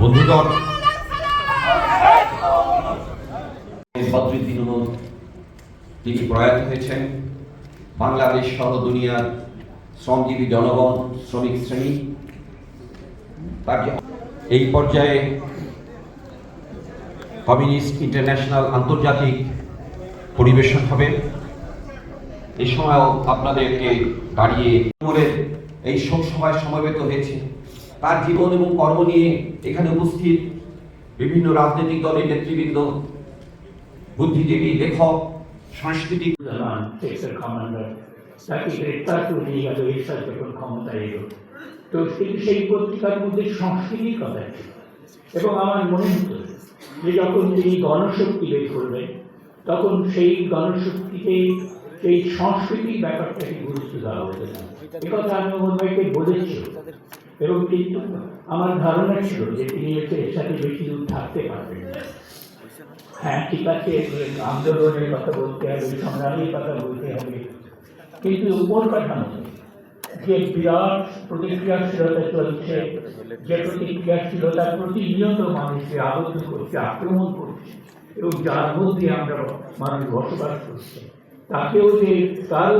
বন্ধুগণ বদরুদ্দিন তিনি প্রয়াত হয়েছেন, বাংলাদেশ সহ দুনিয়ার শ্রমজীবী জনগণ শ্রমিক শ্রেণি যে- এই পর্যায়ে কমিউনিস্ট ইন্টারন্যাশনাল আন্তর্জাতিক পরিবেশন হবে এই সময়ও আপনাদেরকে দাঁড়িয়ে এই শোক সভায় সমবেত হয়েছে। তার জীবন এবং কর্ম নিয়ে এখানে উপস্থিত বিভিন্ন রাজনৈতিক দলের নেতৃবৃন্দ, বুদ্ধিজীবী, লেখক, সাংস্কৃতিক তো সেই সেই পত্রিকার মধ্যে সংস্কৃতির কথা এবং আমার মনে হতো যে যখন তিনি গণশক্তি বের করবেন, তখন সেই গণশক্তিতে সেই সংস্কৃতির ব্যাপারটাকে গুরুত্ব দেওয়া হতো না একথা আমি মোহন ভাইকে বলেছি এবং কিন্তু আমার ধারণা ছিল যে তিনি হচ্ছে এর সাথে বেশি দূর থাকতে পারবেন হ্যাঁ ঠিক আছে, আন্দোলনের কথা বলতে হবে, সংগ্রামের কথা বলতে হবে। কিন্তু উপর কথা নয় যে বিরাট প্রতিক্রিয়াশীলতা চলছে, যে প্রতিক্রিয়াশীলতা প্রতিনিয়ত মানুষকে আবদ্ধ করছে, আক্রমণ করছে, এবং যার মধ্যে আমরা মানুষ বসবাস করছে। তাকেও যে তারও